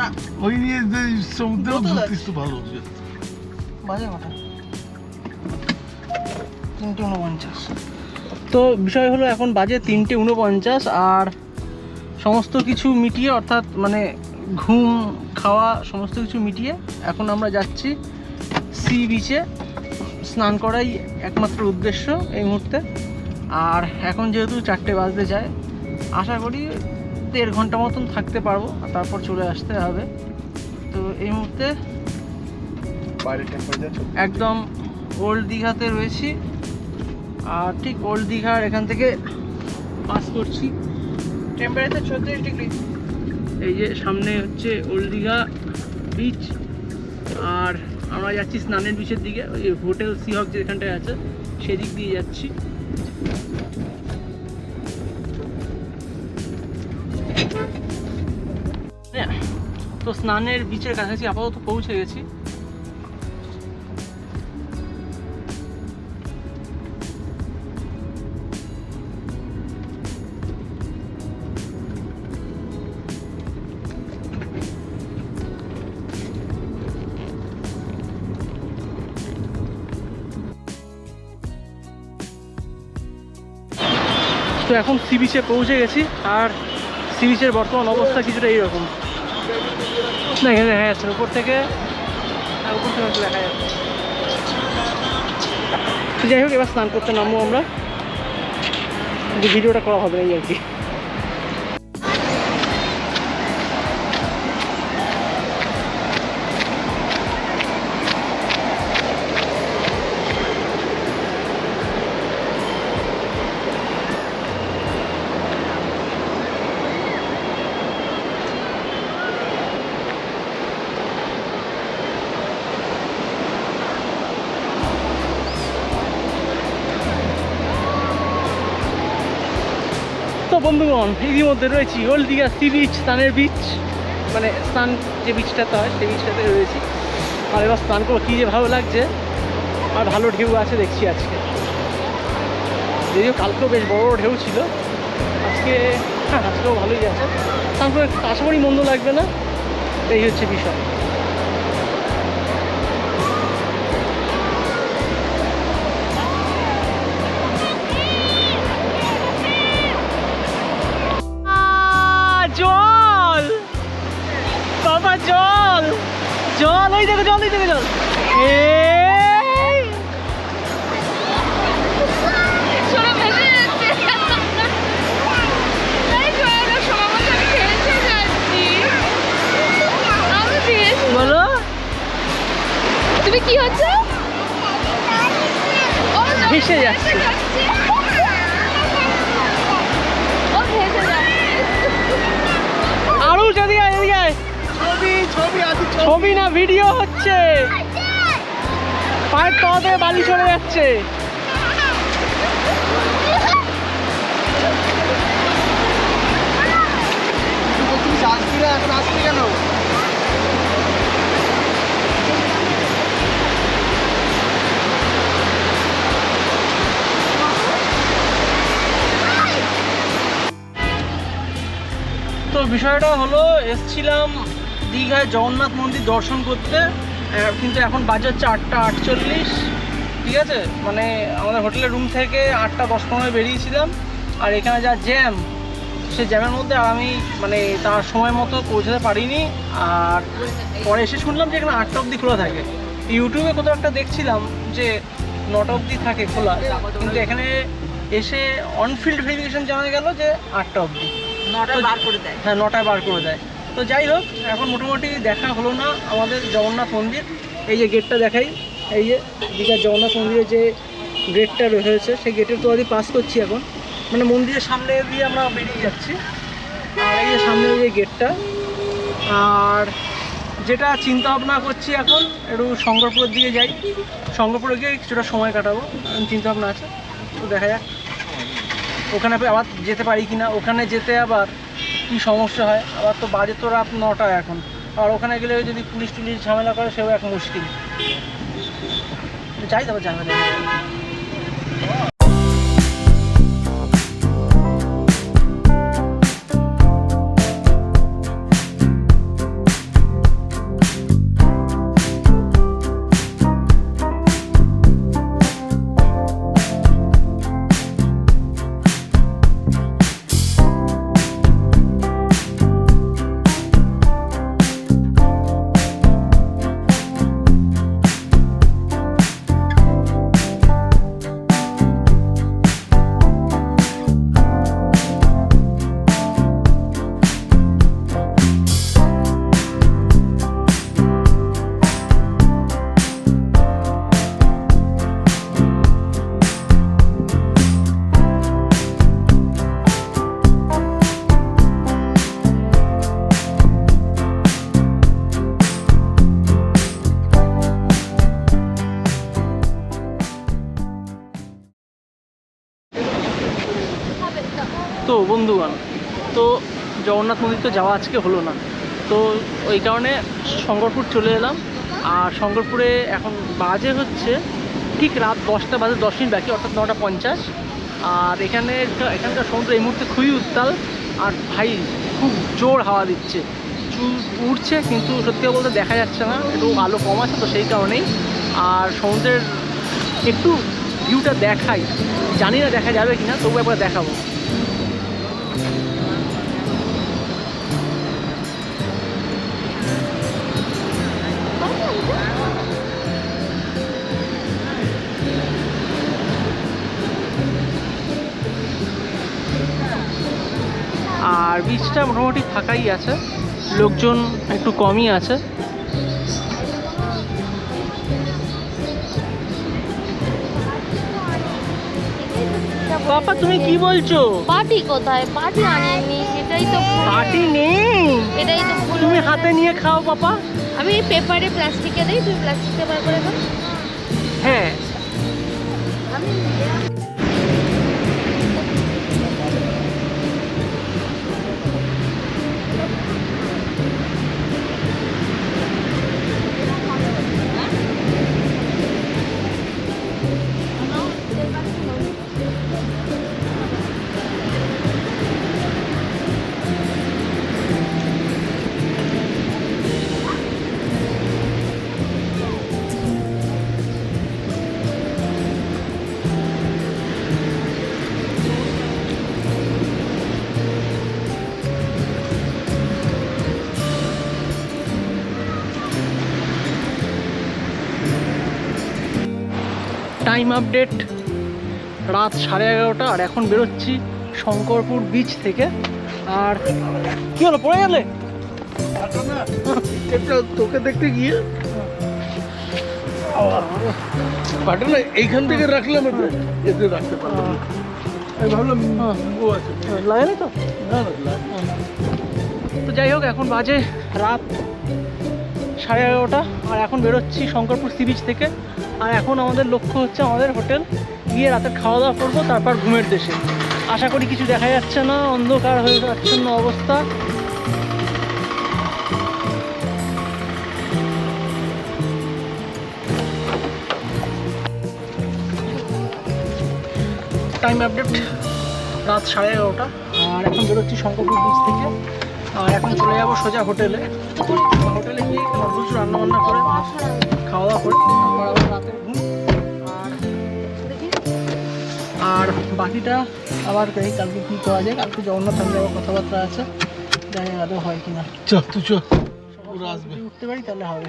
না ওই নিয়ে যে সমুদ্রে বোতল ঘুরতিস তো ভালো বাজে কথা। তিনটে উনপঞ্চাশ। তো বিষয় হলো এখন বাজে তিনটে উনপঞ্চাশ আর সমস্ত কিছু মিটিয়ে অর্থাৎ মানে ঘুম খাওয়া সমস্ত কিছু মিটিয়ে এখন আমরা যাচ্ছি সি বিচে স্নান করাই একমাত্র উদ্দেশ্য এই মুহূর্তে। আর এখন যেহেতু চারটে বাজতে যায় আশা করি দেড় ঘণ্টা মতন থাকতে পারব আর তারপর চলে আসতে হবে। তো এই মুহূর্তে একদম ওল্ড দীঘাতে রয়েছি আর ঠিক ওল্ড দীঘার এখান থেকে পাস করছি। টেম্পারেচার ছত্রিশ ডিগ্রি এই যে সামনে হচ্ছে ওল্ড দীঘা বিচ আর আমরা যাচ্ছি স্নানের বিচের দিকে ওই হোটেল সিহক যেখানটায় আছে সেদিক দিয়ে যাচ্ছি। হ্যাঁ, তো স্নানের বিচের কাছাকাছি আপাতত পৌঁছে গেছি। তো এখন সি বিচে পৌঁছে গেছি আর সি বর্তমান অবস্থা কিছুটা এইরকম। না এখানে দেখা যাচ্ছে উপর থেকে হ্যাঁ, উপর থেকে দেখা যাচ্ছে। যাই হোক এবার স্নান করতে নামবো আমরা। ভিডিওটা করা হবে এই আর কি। তো বন্ধুগণ, ইতিমধ্যে রয়েছি ওল্ড দীঘা সি বিচ, স্নানের বিচ। মানে স্নান যে বিচটাতে হয়, সেই বিচটাতে রয়েছি। আর এবার স্নান করে কী যে ভালো লাগছে। আর ভালো ঢেউ আছে দেখছি আজকে। যদিও কালকেও বেশ বড় ঢেউ ছিল। আজকে হ্যাঁ আজকেও ভালোই আছে। স্নান করে আশা করি মন্দ লাগবে না। এই হচ্ছে বিষয়। ছবি না ভিডিও হচ্ছে। পায়ের থেকে বালি চলে যাচ্ছে। এখন আসবি কেন তো বিষয়টা হলো, এসছিলাম দীঘায় জগন্নাথ মন্দির দর্শন করতে কিন্তু এখন বাজে হচ্ছে আটটা আটচল্লিশ ঠিক আছে? মানে আমাদের হোটেলের রুম থেকে আটটা দশ পনেরো বেরিয়েছিলাম আর এখানে যা জ্যাম সে জ্যামের মধ্যে আর আমি মানে তার সময় মতো পৌঁছাতে পারিনি আর পরে এসে শুনলাম যে এখানে আটটা অবধি খোলা থাকে। ইউটিউবে কোথাও একটা দেখছিলাম যে নটা অবধি থাকে খোলা কিন্তু এখানে এসে অনফিল্ড ভেরিফিকেশন জানা গেল যে আটটা অবধি। নটা বার করে দেয়। হ্যাঁ নটায় বার করে দেয়। তো যাই হোক, এখন মোটামুটি দেখা হলো না আমাদের জগন্নাথ মন্দির। এই যে গেটটা দেখাই, এই যে দীঘার জগন্নাথ মন্দিরের যে গেটটা রয়েছে, সেই গেটের তো আদি পাস করছি এখন। মানে মন্দিরের সামনে দিয়ে আমরা বেরিয়ে যাচ্ছি। আর এই যে সামনে যে গেটটা আর যেটা চিন্তা ভাবনা করছি এখন, একটু শঙ্করপুরের দিকে যাই। শঙ্করপুরে গিয়ে কিছুটা সময় কাটাবো চিন্তা ভাবনা আছে। তো দেখা যাক। ওখানে আবার যেতে পারি কি না ওখানে যেতে আবার কি সমস্যা হয়? আবার তো বাজে তো রাত নটা এখন। আর ওখানে গেলে যদি পুলিশ টুলিশ ঝামেলা করে, সেও এক মুশকিল। যাই তারপর ঝামেলা। বন্ধুগণ, তো জগন্নাথ মন্দির তো যাওয়া আজকে হলো না। তো ওই কারণে শঙ্করপুর চলে এলাম। আর শঙ্করপুরে এখন বাজে হচ্ছে ঠিক রাত দশটা বাজে, দশ মিনিট বাকি, অর্থাৎ নটা পঞ্চাশ। আর এখানে এখানকার সমুদ্র এই মুহূর্তে খুবই উত্তাল। আর ভাই, খুব জোর হাওয়া দিচ্ছে। উঠছে কিন্তু সত্যি বলতে দেখা যাচ্ছে না। একটু আলো কম আছে তো সেই কারণেই। আর সমুদ্রের একটু ভিউটা দেখাই জানি না দেখা যাবে কিনা, তবু একবার দেখাবো। আর বিচটা মোটামুটি ফাঁকাই আছে। লোকজন একটু কমই আছে। বাবা তুমি কি বলছো? পার্টি কোথায়? পার্টি আনিনি এটাই তো পার্টি নেই? এটাই তো তুমি হাতে নিয়ে খাও পাপা আমি পেপারে প্লাস্টিকে দিই তুই প্লাস্টিকে বার করে খা হ্যাঁ। টাইম আপডেট রাত সাড়ে এগারোটা আর এখন বেরোচ্ছি শঙ্করপুর বিচ থেকে। আর কি হলো পড়ে গেলে? তোকে দেখতে গিয়ে? পাটা এইখান থেকে রাখলাম এতে রাখতে পারলাম আমি ভাবলাম হ্যাঁ। ও আছে। লাগে তো? না না তো যাই হোক এখন বাজে রাত সাড়ে এগারোটা আর এখন বেরোচ্ছি শঙ্করপুর সি বিচ থেকে। আর এখন আমাদের লক্ষ্য হচ্ছে আমাদের হোটেল। গিয়ে রাতে খাওয়া দাওয়া করব, তারপর ঘুমের দেশে। আশা করি কিছু দেখা যাচ্ছে না, অন্ধকার হয়ে যাচ্ছন্ন অবস্থা। টাইম আপডেট রাত সাড়ে এগারোটা। আর এখন বেরোচ্ছি শঙ্করপুর বিচ থেকে। আর এখন চলে যাব সোজা হোটেলে। হোটেলে গিয়ে কিছু রান্না বান্না করে খাওয়া দাওয়া করে তারপর আবার রাতের ঘুম। আর আর বাকিটা আবার এই কালকে কী করা যায়? কালকে জগন্নাথ সঙ্গে আবার কথাবার্তা আছে। জানি আদৌ হয় কিনা। চ তুই চ ওরা আসবে। উঠতে পারি তাহলে হবে।